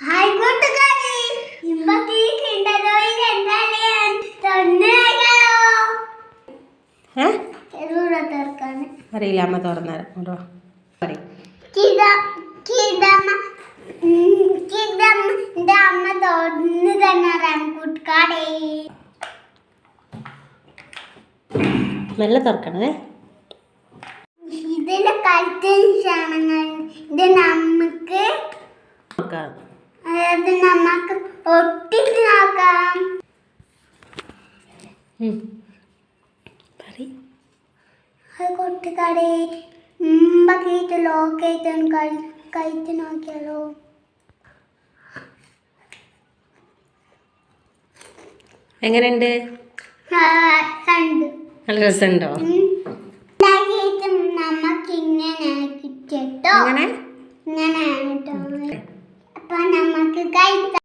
Hi കൂട്ടുകാരി. ഇമ്പത്തി കിണ്ടതോയിൽ എന്തായാലും തൊണ്ണൂറോ ഏ? എവിടെ തീർക്കാണ് അറിയില്ല അമ്മ തുറന്നേരം. പറയും. അമ്മ തൊണ്ണു തന്നാറാണ് കൂട്ടുകാരെ. മെല്ലെ തുറക്കണേ. ഇതിന്റെ ക്ഷണങ്ങൾ ഇത് നമുക്ക് നോക്കാം അതായത് നമുക്ക് ഒട്ടിച്ച് നോക്കാം അത് കൂട്ടുകാരെ മുമ്പൊക്കെ ലോക്കേറ്റും കഴിച്ച് നോക്കിയാലോ? എങ്ങനെയുണ്ട്? നല്ല രസമുണ്ടോ? നമുക്ക് ഇങ്ങനെ and